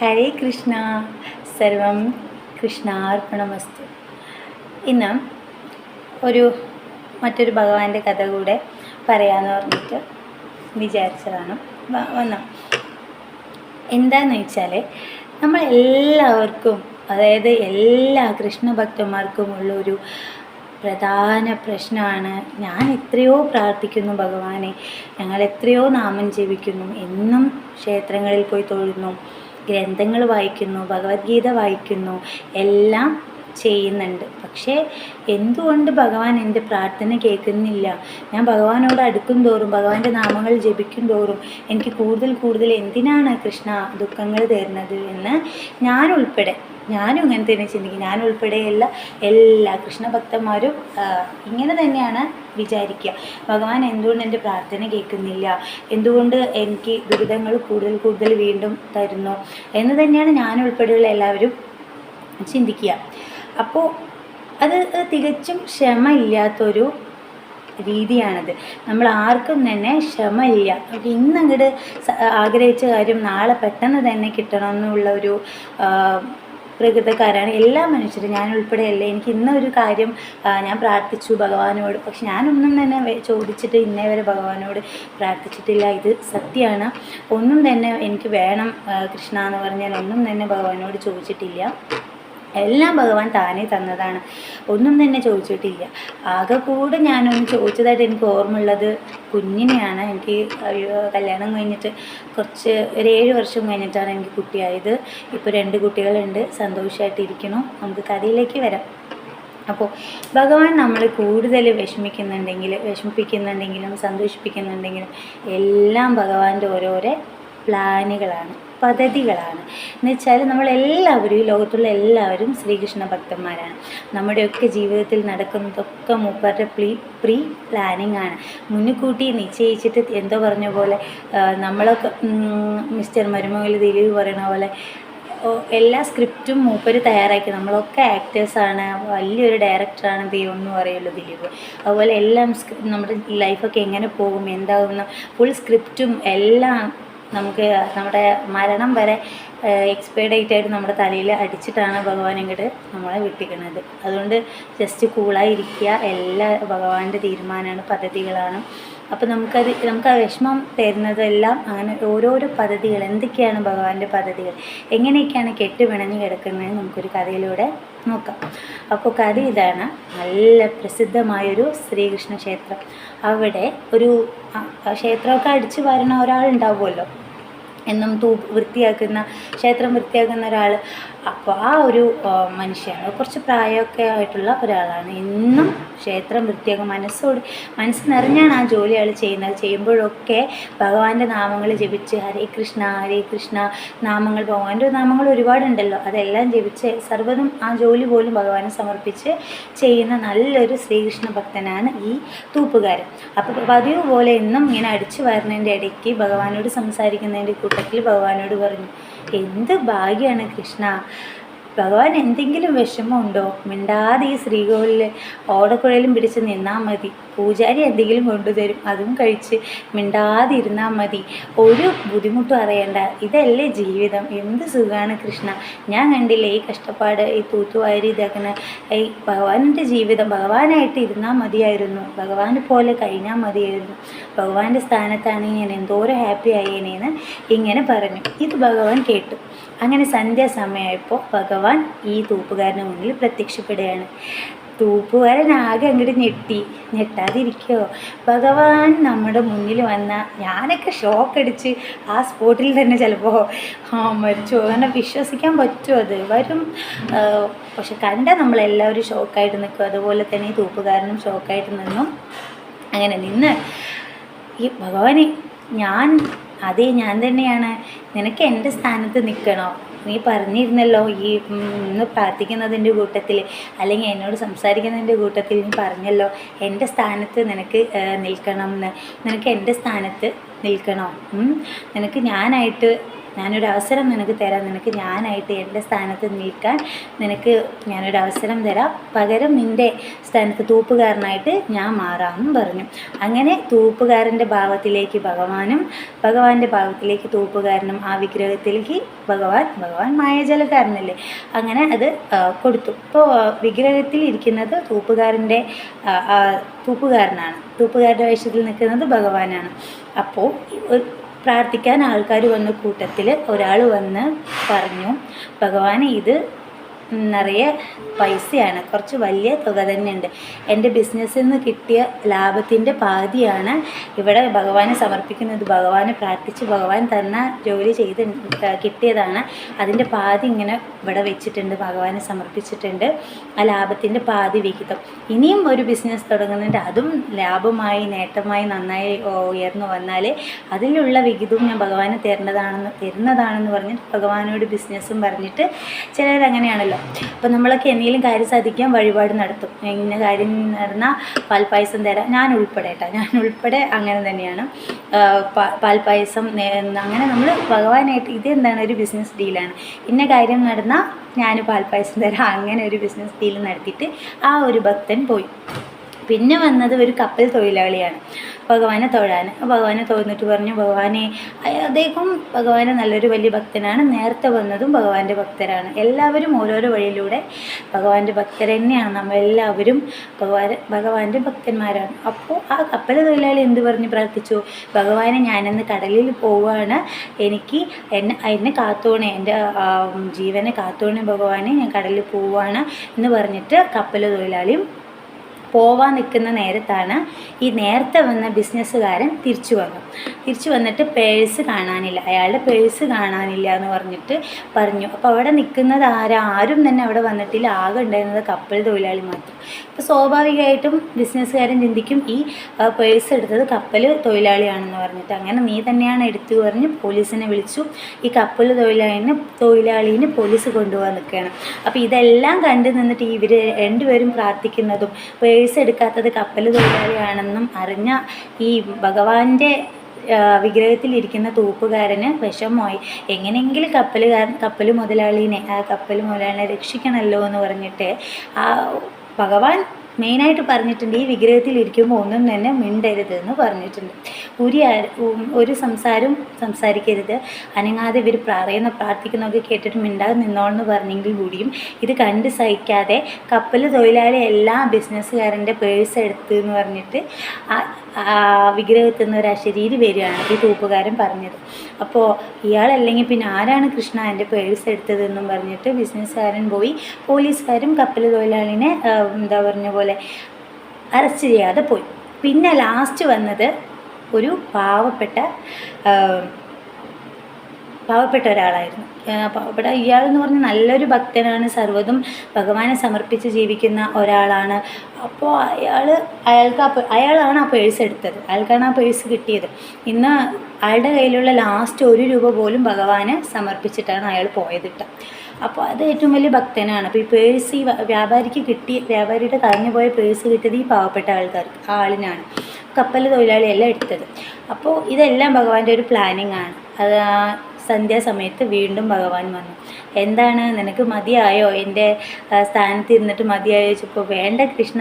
ഹരേ കൃഷ്ണ. സർവം കൃഷ്ണാർപ്പണമസ്തു. ഇന്ന് ഒരു മറ്റൊരു ഭഗവാന്റെ കഥ കൂടെ പറയാമെന്ന് പറഞ്ഞിട്ട് വിചാരിച്ചതാണ്. വന്ന. എന്താന്ന് വെച്ചാൽ നമ്മൾ എല്ലാവർക്കും അതായത് എല്ലാ കൃഷ്ണഭക്തന്മാർക്കും ഉള്ളൊരു പ്രധാന പ്രശ്നമാണ് ഞാൻ എത്രയോ പ്രാർത്ഥിക്കുന്നു ഭഗവാനെ. ഞങ്ങൾ എത്രയോ നാമം ജപിക്കുന്നു. എന്നും ക്ഷേത്രങ്ങളിൽ പോയി തൊഴുന്നു. ഗ്രന്ഥങ്ങൾ വായിക്കുന്നു ഭഗവത്ഗീത വായിക്കുന്നു എല്ലാം ചെയ്യുന്നുണ്ട്. പക്ഷേ എന്തുകൊണ്ട് ഭഗവാൻ എന്റെ പ്രാർത്ഥന കേൾക്കുന്നില്ല? ഞാൻ ഭഗവാനോട് അടുക്കും തോറും ഭഗവാന്റെ നാമങ്ങൾ ജപിക്കും തോറും എനിക്ക് കൂടുതൽ കൂടുതൽ എന്തിനാണ് കൃഷ്ണ ദുഃഖങ്ങൾ തരുന്നത് എന്ന് ഞാൻ ഉൾപ്പെടെ ഞാനും ഇങ്ങനെ തന്നെ ചിന്തിക്കും ഞാൻ ഉൾപ്പെടെയുള്ള എല്ലാ കൃഷ്ണഭക്തന്മാരും ഇങ്ങനെ തന്നെയാണ് വിചാരിക്കുക. ഭഗവാൻ എന്തുകൊണ്ട് എന്റെ പ്രാർത്ഥന കേൾക്കുന്നില്ല? എന്തുകൊണ്ട് എനിക്ക് ദുരിതങ്ങൾ കൂടുതൽ കൂടുതൽ വീണ്ടും തരുന്നു? എന്ന് തന്നെയാണ് ഞാൻ ഉൾപ്പെടെയുള്ള എല്ലാവരും ചിന്തിക്കുക. അപ്പോൾ അത് തികച്ചും ക്ഷമ ഇല്ലാത്തൊരു രീതിയാണത്. നമ്മൾ ആർക്കും തന്നെ ക്ഷമയില്ല. ഇന്ന് അങ്ങോട്ട് ആഗ്രഹിച്ച കാര്യം നാളെ പെട്ടെന്ന് തന്നെ കിട്ടണമെന്നുള്ള ഒരു പ്രകൃതക്കാരാണ് എല്ലാ മനുഷ്യരും. ഞാൻ ഉൾപ്പെടെയല്ല. എനിക്ക് ഇന്നൊരു കാര്യം ഞാൻ പ്രാർത്ഥിച്ചു ഭഗവാനോട്. പക്ഷെ ഞാനൊന്നും തന്നെ ചോദിച്ചിട്ട് ഇന്നേ വരെ ഭഗവാനോട് പ്രാർത്ഥിച്ചിട്ടില്ല. ഇത് സത്യമാണ്. ഒന്നും തന്നെ എനിക്ക് വേണം കൃഷ്ണ എന്ന് പറഞ്ഞാൽ ഒന്നും തന്നെ ഭഗവാനോട് ചോദിച്ചിട്ടില്ല. എല്ലാം ഭഗവാൻ താനേ തന്നതാണ്. ഒന്നും തന്നെ ചോദിച്ചിട്ടില്ല. ആകെ കൂടെ ഞാനൊന്ന് ചോദിച്ചതായിട്ട് എനിക്ക് ഓർമ്മയുള്ളത് കുഞ്ഞിനെയാണ് എനിക്ക് കല്യാണം കഴിഞ്ഞിട്ട് കുറച്ച് ഒരു ഏഴ് വർഷം കഴിഞ്ഞിട്ടാണ് എനിക്ക് കുട്ടിയായത്. ഇപ്പോൾ രണ്ട് കുട്ടികളുണ്ട് സന്തോഷമായിട്ടിരിക്കണം നമുക്ക് കഥയിലേക്ക് വരാം. അപ്പോൾ ഭഗവാൻ നമ്മൾ കൂടുതൽ വിഷമിക്കുന്നുണ്ടെങ്കിൽ വിഷമിപ്പിക്കുന്നുണ്ടെങ്കിലും സന്തോഷിപ്പിക്കുന്നുണ്ടെങ്കിലും എല്ലാം ഭഗവാന്റെ ഓരോരോ പ്ലാനുകളാണ് പദ്ധതികളാണ്. എന്ന് വെച്ചാൽ നമ്മളെല്ലാവരും ഈ ലോകത്തുള്ള എല്ലാവരും ശ്രീകൃഷ്ണ ഭക്തന്മാരാണ്. നമ്മുടെയൊക്കെ ജീവിതത്തിൽ നടക്കുന്നതൊക്കെ മൂപ്പരുടെ പ്രീ പ്രീ പ്ലാനിങ് ആണ്. മുൻകൂട്ടി നിശ്ചയിച്ചിട്ട് എന്തോ പറഞ്ഞ പോലെ നമ്മളൊക്കെ മിസ്റ്റർ മരുമകൾ ദിലീപ് പറയണ പോലെ എല്ലാ സ്ക്രിപ്റ്റും മൂപ്പര് തയ്യാറാക്കി. നമ്മളൊക്കെ ആക്ടേഴ്സാണ് വലിയൊരു ഡയറക്ടറാണ് ദൈവം എന്ന് പറയുള്ളൂ ദിലീപ്. അതുപോലെ എല്ലാം നമ്മുടെ ലൈഫൊക്കെ എങ്ങനെ പോകും എന്താകുന്ന ഫുൾ സ്ക്രിപ്റ്റും എല്ലാം നമുക്ക് നമ്മുടെ മരണം വരെ എക്സ്പയർ ഡേറ്റ് ആയിട്ട് നമ്മുടെ തലയിൽ അടിച്ചിട്ടാണ് ഭഗവാൻ ഇങ്ങോട്ട് നമ്മളെ വിട്ടിക്കുന്നത് അതുകൊണ്ട് ജസ്റ്റ് കൂളായിരിക്കുക എല്ലാ ഭഗവാന്റെ തീരുമാനമാണ് പദ്ധതികളാണ്. അപ്പോൾ നമുക്കത് നമുക്ക് ആ വിഷമം തരുന്നതെല്ലാം അങ്ങനെ ഓരോരോ പദ്ധതികൾ എന്തൊക്കെയാണ് ഭഗവാന്റെ പദ്ധതികൾ എങ്ങനെയൊക്കെയാണ് കെട്ടുപിണഞ്ഞ് കിടക്കുന്നത് നമുക്കൊരു കഥയിലൂടെ നോക്കാം. അപ്പോൾ കഥ ഇതാണ് നല്ല പ്രസിദ്ധമായൊരു ശ്രീകൃഷ്ണ ക്ഷേത്രം. അവിടെ ഒരു ക്ഷേത്രമൊക്കെ അടിച്ചു വരുന്ന ഒരാളുണ്ടാവുമല്ലോ. എന്നും തൂ വൃത്തിയാക്കുന്ന ക്ഷേത്രം വൃത്തിയാക്കുന്ന ഒരാൾ അപ്പോൾ ആ ഒരു മനുഷ്യനാണ് കുറച്ച് പ്രായമൊക്കെ ആയിട്ടുള്ള ഒരാളാണ്. ഇന്നും ക്ഷേത്രം വൃത്തിയാക്കും. മനസ്സോട് മനസ്സ് നിറഞ്ഞാണ് ആ ജോലി അയാൾ ചെയ്യുന്നത്. ചെയ്യുമ്പോഴൊക്കെ ഭഗവാന്റെ നാമങ്ങൾ ജപിച്ച് ഹരേ കൃഷ്ണ ഹരേ കൃഷ്ണ നാമങ്ങൾ ഭഗവാന്റെ നാമങ്ങൾ ഒരുപാടുണ്ടല്ലോ. അതെല്ലാം ജപിച്ച് സർവതും ആ ജോലി പോലും ഭഗവാനെ സമർപ്പിച്ച് ചെയ്യുന്ന നല്ലൊരു ശ്രീകൃഷ്ണ ഭക്തനാണ് ഈ തൂപ്പുകാരൻ. അപ്പോൾ പതിവ് പോലെ എന്നും ഇങ്ങനെ അടിച്ചു വരുന്നതിന്റെ ഇടയ്ക്ക് ഭഗവാനോട് സംസാരിക്കുന്നതിന്റെ കൂട്ടത്തിൽ ഭഗവാനോട് പറഞ്ഞു എന്ത് ഭാഗ്യമാണ് കൃഷ്ണ? ഭഗവാൻ എന്തെങ്കിലും വിഷമമുണ്ടോ? മിണ്ടാതെ ഈ ശ്രീകോവിലിൽ ഓടക്കുഴലും പിടിച്ച് നിന്നാൽ മതി. പൂജാരി എന്തെങ്കിലും കൊണ്ടുതരും. അതും കഴിച്ച് മിണ്ടാതെ ഇരുന്നാൽ മതി. ഒരു ബുദ്ധിമുട്ടും അറിയണ്ട. ഇതല്ലേ ജീവിതം. എന്ത് സുഖമാണ് കൃഷ്ണ. ഞാൻ കണ്ടില്ലേ ഈ കഷ്ടപ്പാട് ഈ തൂത്തുവാരി ഇതാക്കുന്ന ഈ ഭഗവാന്റെ ജീവിതം. ഭഗവാനായിട്ട് ഇരുന്നാൽ മതിയായിരുന്നു. ഭഗവാനെ പോലെ കഴിഞ്ഞാൽ മതിയായിരുന്നു. ഭഗവാന്റെ സ്ഥാനത്താണ് ഞാൻ എന്തോരം ഹാപ്പി ആയേനെന്ന് ഇങ്ങനെ പറഞ്ഞു. ഇത് ഭഗവാൻ കേട്ടു. അങ്ങനെ സന്ധ്യാസമയമായപ്പോൾ ഭഗവാൻ ഈ തൂപ്പുകാരന് മുന്നിൽ പ്രത്യക്ഷപ്പെടുകയാണ്. തൂപ്പുകാരൻ ആകെ അങ്ങോട്ട് ഞെട്ടി. ഞെട്ടാതിരിക്കോ? ഭഗവാൻ നമ്മുടെ മുന്നിൽ വന്ന ഞാനൊക്കെ ഷോക്ക് അടിച്ച് ആ സ്പോട്ടിൽ തന്നെ ചിലപ്പോൾ ആ മരിച്ചു അങ്ങനെ വിശ്വസിക്കാൻ പറ്റുമോ അത്? വരും. പക്ഷെ കണ്ട നമ്മളെല്ലാവരും ഷോക്കായിട്ട് നിൽക്കും അതുപോലെ തന്നെ ഈ തൂപ്പുകാരനും ഷോക്കായിട്ട് നിന്നു. അങ്ങനെ നിന്ന് ഈ ഭഗവാനെ ഞാൻ അതേ ഞാൻ തന്നെയാണ്. നിനക്ക് എന്റെ സ്ഥാനത്ത് നിൽക്കണോ? നീ പറഞ്ഞിരുന്നല്ലോ ഈ ഇന്ന് പ്രാർത്ഥിക്കുന്നതിന്റെ കൂട്ടത്തിൽ അല്ലെങ്കിൽ എന്നോട് സംസാരിക്കുന്നതിന്റെ കൂട്ടത്തിൽ നീ പറഞ്ഞല്ലോ എന്റെ സ്ഥാനത്ത് നിനക്ക് നിൽക്കണം എന്ന് നിനക്ക് എന്റെ സ്ഥാനത്ത് നിൽക്കണം? നിനക്ക് ഞാനായിട്ട് ഞാനൊരു അവസരം നിനക്ക് തരാം. നിനക്ക് ഞാനായിട്ട് എന്റെ സ്ഥാനത്ത് നിൽക്കാൻ നിനക്ക് ഞാനൊരു അവസരം തരാം. പകരം നിന്റെ സ്ഥാനത്ത് തൂപ്പുകാരനായിട്ട് ഞാൻ മാറാമെന്നും പറഞ്ഞു. അങ്ങനെ തൂപ്പുകാരന്റെ ഭാവത്തിലേക്ക് ഭഗവാനും ഭഗവാന്റെ ഭാവത്തിലേക്ക് തൂപ്പുകാരനും ആ വിഗ്രഹത്തിലേക്ക് ഭഗവാൻ ഭഗവാൻ മായജലക്കാരനല്ലേ? അങ്ങനെ അത് കൊടുത്തു. ഇപ്പോൾ വിഗ്രഹത്തിൽ ഇരിക്കുന്നത് തൂപ്പുകാരന്റെ തൂപ്പുകാരനാണ്. തൂപ്പുകാരുടെ വേഷത്തിൽ നിൽക്കുന്നത് ഭഗവാനാണ്. അപ്പോൾ പ്രാർത്ഥിക്കാൻ ആൾക്കാർ വന്ന കൂട്ടത്തിൽ ഒരാൾ വന്ന് പറഞ്ഞു ഭഗവാൻ ഇത് നിറയെ പൈസയാണ്. കുറച്ച് വലിയ തുക തന്നെയുണ്ട്. എന്റെ ബിസിനസ്സിൽ നിന്ന് കിട്ടിയ ലാഭത്തിന്റെ പാതിയാണ് ഇവിടെ ഭഗവാനെ സമർപ്പിക്കുന്നത്. ഭഗവാനെ പ്രാർത്ഥിച്ച് ഭഗവാൻ തന്ന ജോലി ചെയ്ത് കിട്ടിയതാണ്. അതിന്റെ പാതി ഇങ്ങനെ ഇവിടെ വെച്ചിട്ടുണ്ട് ഭഗവാനെ സമർപ്പിച്ചിട്ടുണ്ട്. ആ ലാഭത്തിന്റെ പാതി വിഹിതം. ഇനിയും ഒരു ബിസിനസ് തുടങ്ങുന്നുണ്ട് അതും ലാഭമായി നേട്ടമായി നന്നായി ഉയർന്നു വന്നാൽ അതിലുള്ള വിഹിതവും ഞാൻ ഭഗവാന് തരേണ്ടതാണെന്ന് തരുന്നതാണെന്ന് പറഞ്ഞിട്ട് ഭഗവാനോട് ബിസിനസ്സും പറഞ്ഞിട്ട് ചിലർ അപ്പം നമ്മളൊക്കെ എന്തെങ്കിലും കാര്യം സാധിക്കാൻ വഴിപാട് നടത്തും. ഇന്ന കാര്യം നടന്നാൽ പാൽപ്പായസം തരാം. ഞാൻ ഉൾപ്പെടെ കേട്ടോ ഞാൻ ഉൾപ്പെടെ അങ്ങനെ തന്നെയാണ്. പാൽപ്പായസം അങ്ങനെ നമ്മൾ ഭഗവാനായിട്ട് ഇതെന്താണ് ഒരു ബിസിനസ് ഡീലാണ് ഇന്ന കാര്യം നടന്നാൽ ഞാൻ പാൽപ്പായസം തരാം. അങ്ങനെ ഒരു ബിസിനസ് ഡീൽ നടത്തിയിട്ട് ആ ഒരു ഭക്തൻ പോയി. പിന്നെ വന്നത് ഒരു കപ്പൽ തൊഴിലാളിയാണ്. ഭഗവാനെ തൊഴാൻ ഭഗവാനെ തോന്നിട്ട് പറഞ്ഞു ഭഗവാനെ അദ്ദേഹം ഭഗവാനെ നല്ലൊരു വലിയ ഭക്തനാണ്. നേരത്തെ വന്നതും ഭഗവാന്റെ ഭക്തരാണ്. എല്ലാവരും ഓരോരോ വഴിയിലൂടെ ഭഗവാന്റെ ഭക്തർ തന്നെയാണ്. നമ്മളെല്ലാവരും ഭഗവാൻ ഭഗവാന്റെ ഭക്തന്മാരാണ്. അപ്പോൾ ആ കപ്പൽ തൊഴിലാളി എന്ത് പറഞ്ഞ്? പ്രാർത്ഥിച്ചു ഭഗവാനെ ഞാനിന്ന് കടലിൽ പോവുകയാണ്. എനിക്ക് എന്നെ എന്നെ കാത്തോണേ എന്റെ ജീവനെ കാത്തോണേ ഭഗവാനെ. ഞാൻ കടലിൽ പോവുകയാണ് എന്ന് പറഞ്ഞിട്ട് കപ്പൽ തൊഴിലാളിയും പോവാൻ നിൽക്കുന്ന നേരത്താണ് ഈ നേരത്തെ വന്ന ബിസിനസ്സുകാരൻ തിരിച്ചു വന്നു തിരിച്ചു വന്നിട്ട് പേഴ്സ് കാണാനില്ല. അയാളുടെ പേഴ്സ് കാണാനില്ല എന്ന് പറഞ്ഞിട്ട് പറഞ്ഞു. അപ്പോൾ അവിടെ നിൽക്കുന്നത് ആരാ? ആരും തന്നെ അവിടെ വന്നിട്ടില്ല. ആകെ ഉണ്ടായിരുന്നത് കപ്പൽ തൊഴിലാളി മാത്രം. അപ്പോൾ സ്വാഭാവികമായിട്ടും ബിസിനസ്സുകാരൻ ചിന്തിക്കും ഈ പേഴ്സ് എടുത്തത് കപ്പൽ തൊഴിലാളിയാണെന്ന് പറഞ്ഞിട്ട്. അങ്ങനെ നീ തന്നെയാണ് എടുത്തു പറഞ്ഞ് പോലീസിനെ വിളിച്ചു. ഈ കപ്പൽ തൊഴിലാളിനെ തൊഴിലാളിനെ പോലീസ് കൊണ്ടുപോകാൻ നിൽക്കുകയാണ്. അപ്പോൾ ഇതെല്ലാം കണ്ടു നിന്നിട്ട് ഇവർ രണ്ടുപേരും പ്രാർത്ഥിക്കുന്നതും എടുക്കാത്തത് കപ്പൽ തൊഴിലാളിയാണെന്നും അറിഞ്ഞ ഈ ഭഗവാന്റെ വിഗ്രഹത്തിലിരിക്കുന്ന തൂപ്പുകാരന് വിഷമമായി. എങ്ങനെയെങ്കിലും കപ്പലുകാരൻ കപ്പൽ മുതലാളിനെ ആ കപ്പൽ മുതലാളിനെ രക്ഷിക്കണമല്ലോ എന്ന് പറഞ്ഞിട്ട് ആ ഭഗവാൻ മെയിനായിട്ട് പറഞ്ഞിട്ടുണ്ട് ഈ വിഗ്രഹത്തിൽ ഇരിക്കുമ്പോൾ ഒന്നും തന്നെ മിണ്ടരുത് എന്ന് പറഞ്ഞിട്ടുണ്ട് ഒരു ഒരു സംസാരം സംസാരിക്കരുത്. അനങ്ങാതെ ഇവർ പറയുന്ന പ്രാർത്ഥിക്കുന്നൊക്കെ കേട്ടിട്ട് മിണ്ടാതെ നിന്നോളെന്ന് പറഞ്ഞെങ്കിൽ കൂടിയും ഇത് കണ്ട് സഹിക്കാതെ കപ്പൽ തൊഴിലാളി എല്ലാ ബിസിനസ്സുകാരന്റെ പേഴ്സ് എടുത്ത് എന്ന് പറഞ്ഞിട്ട് വിഗ്രഹത്തിൽ നിന്ന് ഒരു അശരീരി വരികയാണ് ഈ തൂപ്പുകാരൻ പറഞ്ഞത്. അപ്പോൾ ഇയാളല്ലെങ്കിൽ പിന്നെ ആരാണ് കൃഷ്ണ എന്റെ പേഴ്സ് എടുത്തതെന്നും പറഞ്ഞിട്ട് ബിസിനസ്സുകാരൻ പോയി പോലീസുകാരും കപ്പൽ തൊഴിലാളിനെ എന്താ പറഞ്ഞ പോലെ അറസ്റ്റ് ചെയ്യാതെ പോയി. പിന്നെ ലാസ്റ്റ് വന്നത് ഒരു പാവപ്പെട്ട പാവപ്പെട്ട ഒരാളായിരുന്നു. പാവപ്പെട്ട ഇയാൾ എന്ന് പറഞ്ഞാൽ നല്ലൊരു ഭക്തനാണ് സർവതും ഭഗവാനെ സമർപ്പിച്ച് ജീവിക്കുന്ന ഒരാളാണ്. അപ്പോൾ അയാൾ അയാൾക്ക് ആ അയാളാണ് ആ പേഴ്സ് എടുത്തത്. അയാൾക്കാണ് ആ പേഴ്സ് കിട്ടിയത്. ഇന്ന് അയാളുടെ കയ്യിലുള്ള ലാസ്റ്റ് ഒരു രൂപ പോലും ഭഗവാന് സമർപ്പിച്ചിട്ടാണ് അയാൾ പോയത്. അപ്പോൾ അത് ഏറ്റവും വലിയ ഭക്തനാണ്. അപ്പോൾ ഈ പേഴ്സ് ഈ വ്യാപാരിക്ക് കിട്ടി വ്യാപാരിയുടെ കളഞ്ഞു പോയ പേഴ്സ് കിട്ടിയത് ഈ പാവപ്പെട്ട ആൾക്കാർക്ക് ആളിനാണ്. കപ്പൽ തൊഴിലാളിയെല്ലാം എടുത്തത്. അപ്പോൾ ഇതെല്ലാം ഭഗവാന്റെ ഒരു പ്ലാനിങ് ആണ്. അത് സന്ധ്യാസമയത്ത് വീണ്ടും ഭഗവാൻ വന്നു. എന്താണ്? നിനക്ക് മതിയായോ? എന്റെ സ്ഥാനത്ത് ഇരുന്നിട്ട് മതിയായോ? ചോദിച്ചപ്പോൾ വേണ്ട കൃഷ്ണ.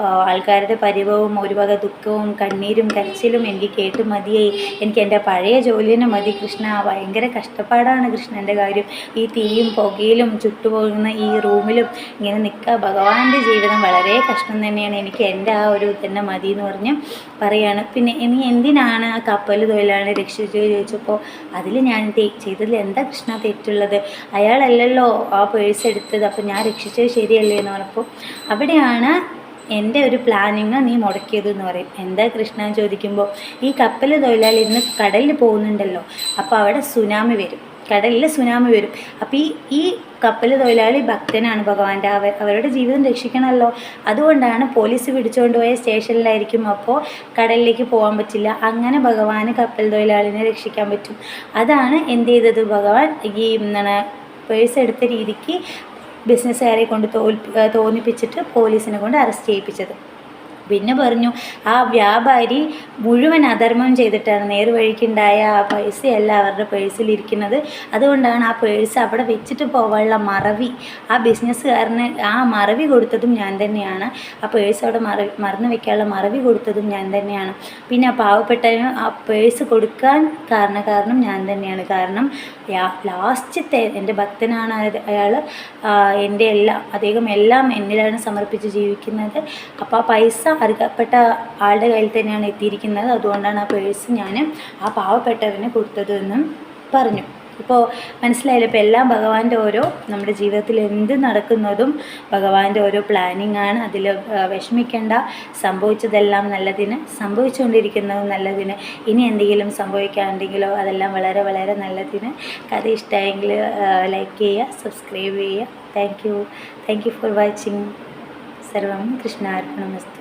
ആൾക്കാരുടെ പരിഭവവും ഒരു വക ദുഃഖവും കണ്ണീരും കരച്ചിലും എനിക്ക് കേട്ട് മതിയായി. എനിക്ക് എന്റെ പഴയ ജോലി തന്നെ മതി കൃഷ്ണ. ഭയങ്കര കഷ്ടപ്പാടാണ് കൃഷ്ണന്റെ കാര്യം. ഈ തീയും പുകയിലും ചുട്ടുപോകുന്ന ഈ റൂമിലും ഇങ്ങനെ നിൽക്കുക ഭഗവാന്റെ ജീവിതം വളരെ കഷ്ടം തന്നെയാണ്. എനിക്ക് എന്റെ ആ ഒരു തന്നെ മതി എന്ന് പറഞ്ഞ് പറയാണ്. പിന്നെ ഇനി എന്തിനാണ് ആ കപ്പൽ തൊഴിലാളി രക്ഷിച്ചു ചോദിച്ചപ്പോൾ അതിൽ ഞാൻ തെ- ചെയ്തതിൽ എന്താ കൃഷ്ണ തെറ്റുള്ളത്? അയാളല്ലല്ലോ ആ പേഴ്സ് എടുത്തത് അപ്പോൾ ഞാൻ രക്ഷിച്ചത് ശരിയല്ലേ എന്ന് പറഞ്ഞപ്പോൾ അവിടെയാണ് എന്റെ ഒരു പ്ലാനിങ് നീ മുടക്കിയത് എന്ന് പറയും. എന്താ കൃഷ്ണ ചോദിക്കുമ്പോൾ ഈ കപ്പൽ തൊഴിലാളി ഇന്ന് കടലിൽ പോകുന്നുണ്ടല്ലോ അപ്പോൾ അവിടെ സുനാമി വരും. കടലിൽ സുനാമി വരും. അപ്പോൾ ഈ ഈ കപ്പൽ തൊഴിലാളി ഭക്തനാണ് ഭഗവാന്റെ. അവർ അവരുടെ ജീവിതം രക്ഷിക്കണമല്ലോ. അതുകൊണ്ടാണ് പോലീസ് പിടിച്ചുകൊണ്ട് പോയ സ്റ്റേഷനിലായിരിക്കും അപ്പോൾ കടലിലേക്ക് പോകാൻ പറ്റില്ല. അങ്ങനെ ഭഗവാന് കപ്പൽ തൊഴിലാളിനെ രക്ഷിക്കാൻ പറ്റും. അതാണ് എന്ത് ചെയ്തത് ഭഗവാൻ? ഈ എന്താണ് പേഴ്സ് എടുത്ത രീതിക്ക് ബിസിനസ്സുകാരെ കൊണ്ട് തോൽപ്പി തോന്നിപ്പിച്ചിട്ട് പോലീസിനെ കൊണ്ട് അറസ്റ്റ് ചെയ്യിപ്പിച്ചത്. പിന്നെ പറഞ്ഞു ആ വ്യാപാരി മുഴുവൻ അധർമ്മം ചെയ്തിട്ടാണ് നേർവഴിക്കുണ്ടായ ആ പൈസയല്ല അവരുടെ പേഴ്സിലിരിക്കുന്നത് അതുകൊണ്ടാണ് ആ പേഴ്സ് അവിടെ വെച്ചിട്ട് പോകാനുള്ള മറവി. ആ ബിസിനസ്സുകാരന് ആ മറവി കൊടുത്തതും ഞാൻ തന്നെയാണ്. ആ പേഴ്സ് അവിടെ മറ മറന്നു വെക്കാനുള്ള മറവി കൊടുത്തതും ഞാൻ തന്നെയാണ്. പിന്നെ ആ പാവപ്പെട്ടവന് ആ പേഴ്സ് കൊടുക്കാൻ കാരണക്കാരനും ഞാൻ തന്നെയാണ്. കാരണം ലാസ്റ്റത്തെ എന്റെ ഭക്തനാണ് അയാൾ. എന്റെ എല്ലാം അദ്ദേഹം എല്ലാം എന്നിലാണ് സമർപ്പിച്ച് ജീവിക്കുന്നത്. അപ്പോൾ ആ പൈസ അർഹപ്പെട്ട ആളുടെ കയ്യിൽ തന്നെയാണ് എത്തിയിരിക്കുന്നത്. അതുകൊണ്ടാണ് ആ പേഴ്സ് ഞാൻ ആ പാവപ്പെട്ടവന് കൊടുത്തത് എന്നും പറഞ്ഞു. ഇപ്പോൾ മനസ്സിലായാലും ഇപ്പോൾ എല്ലാം ഭഗവാന്റെ ഓരോ നമ്മുടെ ജീവിതത്തിൽ എന്ത് നടക്കുന്നതും ഭഗവാന്റെ ഓരോ പ്ലാനിങ് ആണ്. അതിൽ വിഷമിക്കേണ്ട. സംഭവിച്ചതെല്ലാം നല്ലതിന് സംഭവിച്ചുകൊണ്ടിരിക്കുന്നതും നല്ലതിന് ഇനി എന്തെങ്കിലും സംഭവിക്കാണ്ടെങ്കിലോ അതെല്ലാം വളരെ വളരെ നല്ലതിന്. കഥ ഇഷ്ടമായെങ്കിൽ ലൈക്ക് ചെയ്യുക സബ്സ്ക്രൈബ് ചെയ്യുക. Thank you thank you for watching സർവം കൃഷ്ണാർപ്പണമസ്തു.